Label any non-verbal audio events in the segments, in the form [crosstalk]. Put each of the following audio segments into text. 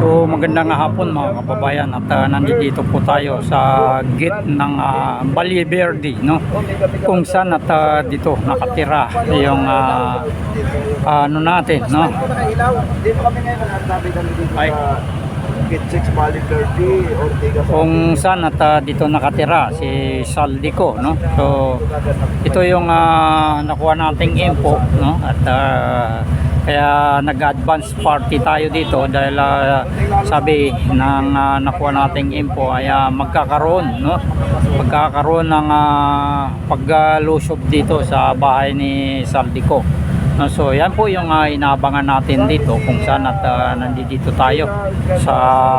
So magandang hapon mga kababayan. At uh, nandito po tayo sa gate ng uh, Valle Verde no? Kung saan at uh, dito nakatira yung uh, ano natin no? Ay. sa Gate 6 Bali 30 Ortega sa kung saan at uh, dito nakatira si Saldico no? So ito yung uh, nakuha nating info no? At uh, kaya nag-advance party tayo dito dahil uh, sabi ng uh, nakuha nating info ay uh, magkakaroon no? Magkakaroon ng uh, paglusob dito sa bahay ni Saldico so yan po yung uh, inaabangan natin dito kung saan at uh, nandito tayo sa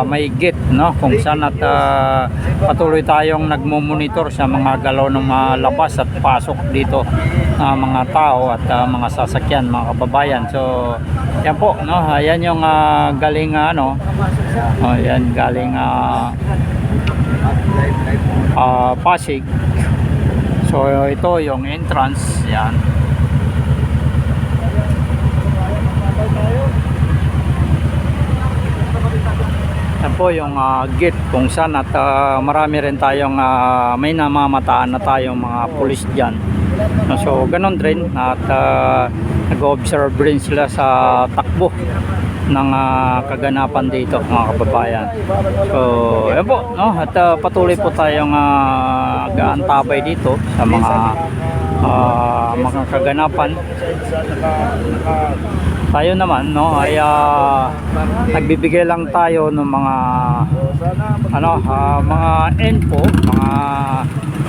may gate no? Kung saan at uh, patuloy tayong nagmo-monitor sa mga galaw ng mga labas at pasok dito ng mga tao at uh, mga sasakyan mga kababayan. So yan po no? Ayan yung uh, galing uh, ano? Oh, yan galing uh, uh, Pasig. So ito yung entrance. Yan Yan po yung ah, gate kung saan at ah, marami rin tayong ah, may namamataan na tayong mga pulis dyan. So ganun rin at ah, nag-observe rin sila sa takbo ng ah, kaganapan dito mga kababayan. So yan po no at ah, patuloy po tayong uh, gaantabay dito sa mga ah, mga kaganapan tayo naman no? Ay ah, nagbibigay lang tayo ng mga ano ah, mga info mga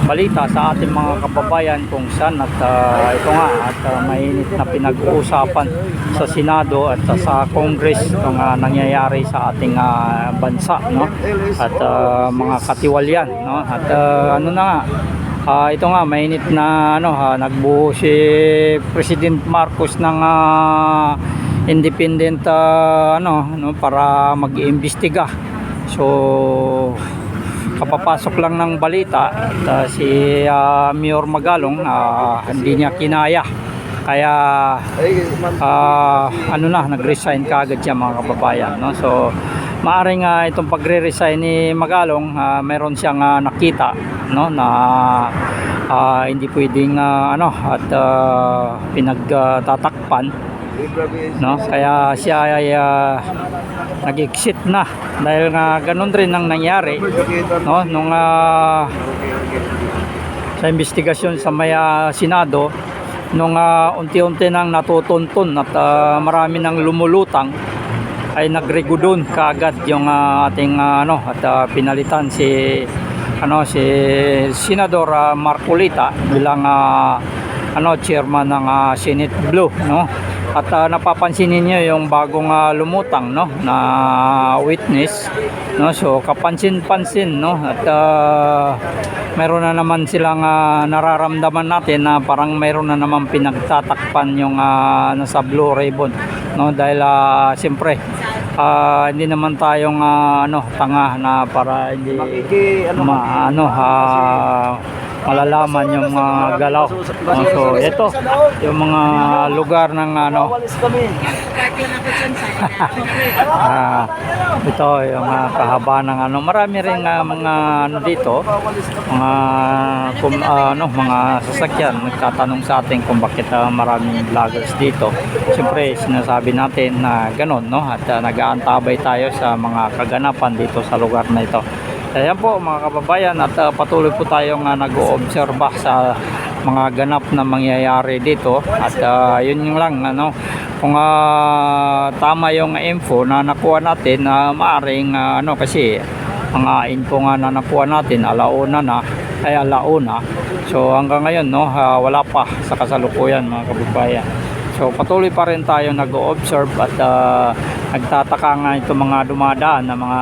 balita sa ating mga kababayan kung saan at ah, ito nga at ah, mainit na pinag-uusapan sa Senado at ah, sa Congress itong ah, nangyayari sa ating ah, bansa no? At ah, mga katiwalian no? At ah, ano na nga Ah, ito nga mainit na ano ha, nagbuo si President Marcos ng ah, independent ah, ano no para mag-iimbestiga. So kapapasok lang ng balita at ah, si ah, Mayor Magalong ah, hindi niya kinaya. Kaya ah, ano na nag-resign kaagad siya mga kababayan no so maaring nga itong pagre-resign ni Magalong ah, meron siyang ah, nakita no na ah, hindi pwedeng ah, ano at ah, pinagtatakpan no? Kaya siya ay ah, nag-exit na dahil nga ganun rin ang nangyari no? Nung ah, sa investigasyon sa may ah, Senado nung ah, unti-unti nang natutuntun at ah, marami nang lumulutang ay nagregudon kaagad yung ah, ating ah, ano at ah, pinalitan si ano si Senador ah, Marcolita bilang ah, ano chairman ng ah, Senate Blue no? At ah, napapansin ninyo yung bagong ah, lumutang no na witness no? So kapansin-pansin no? At ah, meron na naman silang ah, nararamdaman natin na parang meron na naman pinagtatakpan yung ah, nasa Blue Ribbon no? Dahil ah, siyempre ah, hindi naman tayong ah, ano tanga na para hindi makiki ano ma, ano ah, malalaman yung mga galaw. No, so ito yung mga lugar ng ano. [laughs] Ah, ito yung ah, kahaba ng ano. Marami rin ah, mga ano dito mga kum, ah, ano mga sasakyan. Nagtatanong sa atin kung bakit ah, maraming vloggers dito. Siyempre sinasabi natin na ganun no? At ah, nag-aantabay tayo sa mga kaganapan dito sa lugar na ito Ayan po mga kababayan at ah, patuloy po tayong uh, nag-oobserba sa mga ganap na mangyayari dito. At ah, yun lang ano kung ah, tama yung info na nakuha natin na maaring ah, ano kasi mga info nga na nakuha natin alauna na ay alauna. So hanggang ngayon no ah, wala pa sa kasalukuyan mga kababayan. So patuloy pa rin tayo nag-observe at ah, nagtataka nga itong mga dumadaan na mga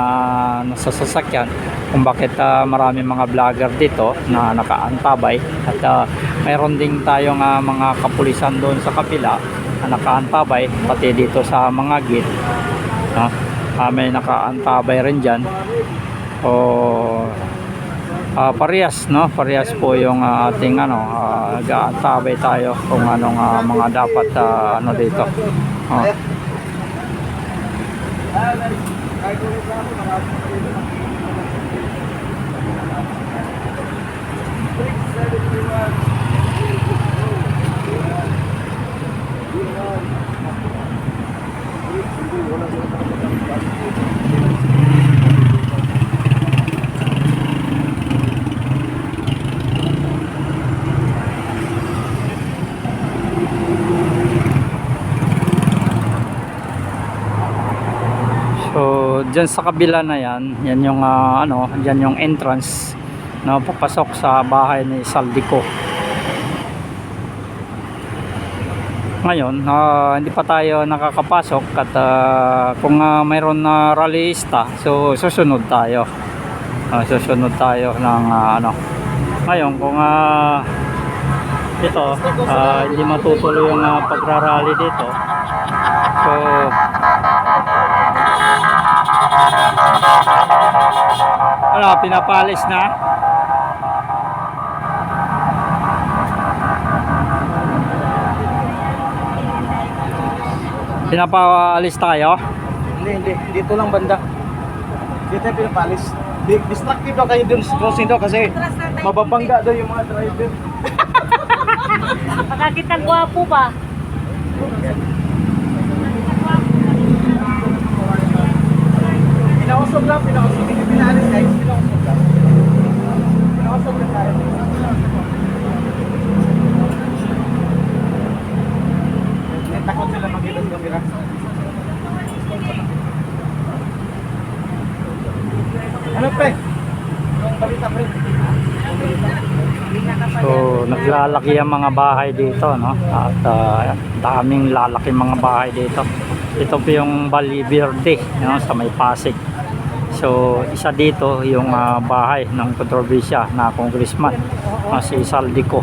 nasa sasakyan kung bakit ah, marami mga vlogger dito na nakaantabay at ah, mayroon din tayong ah, mga kapulisan doon sa kapila na nakaantabay pati dito sa mga gate no? Ah, may nakaantabay rin dyan o Ah, parehas no parehas po yung ah, ating ano uh, tabay tayo kung anong ah, mga dapat ah, ano dito oh. So, dyan sa kabila na yan, yan yung ah, ano, yan yung entrance na papasok sa bahay ni Saldico. Ngayon, ah, hindi pa tayo nakakapasok at ah, kung ah, mayroon na rallyista, so susunod tayo. Ah, susunod tayo ng ah, ano. Ngayon, kung ah, ito, ah, hindi matutuloy yung ah, pagrarally dito. So, ano, pinapalis na? Pinapaalis tayo? Hindi, hindi. Dito lang banda. Dito yung pinapalis. Di- Distractive daw kayo dun sa crossing daw kasi mababangga daw yung mga driver. [laughs] Makakitang gwapo ba? Pinausog lang, pinausog. Pinausog lang. Pinausog lang tayo. Hindi, takot sila makita sa camera. Ano pre? Yung balita pre? So, naglalaki ang mga bahay dito, no? At ah, daming lalaki mga bahay dito. Ito po yung Valle Verde, no? sa may Pasig. So, isa dito yung ah, bahay ng kontrobersya na congressman, na si Saldico.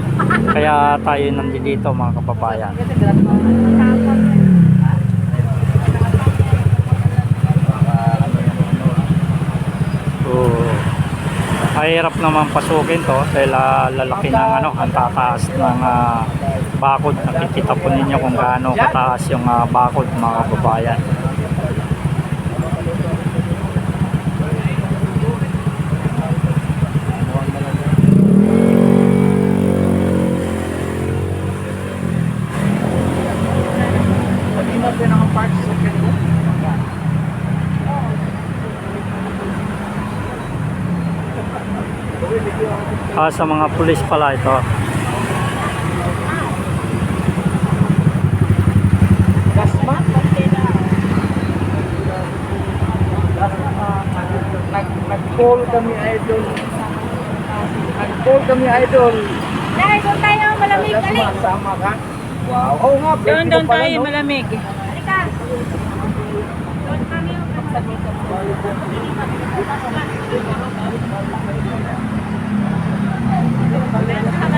Kaya tayo nandito mga kababayan. Mahirap naman pasukin to dahil ah, lalaki ng ano, ang tataas ng ah, bakod. Nakikita po ninyo kung gaano kataas yung ah, bakod mga kababayan. Ah, sa mga pulis pala ito. Nag-call kami idol. Nag-call kami idol. Dahil doon tayo, malamig. Dali. sama ka? Wow. Oo nga, Doon, doon tayo, no? malamig. Halika. Doon kami. Gracias.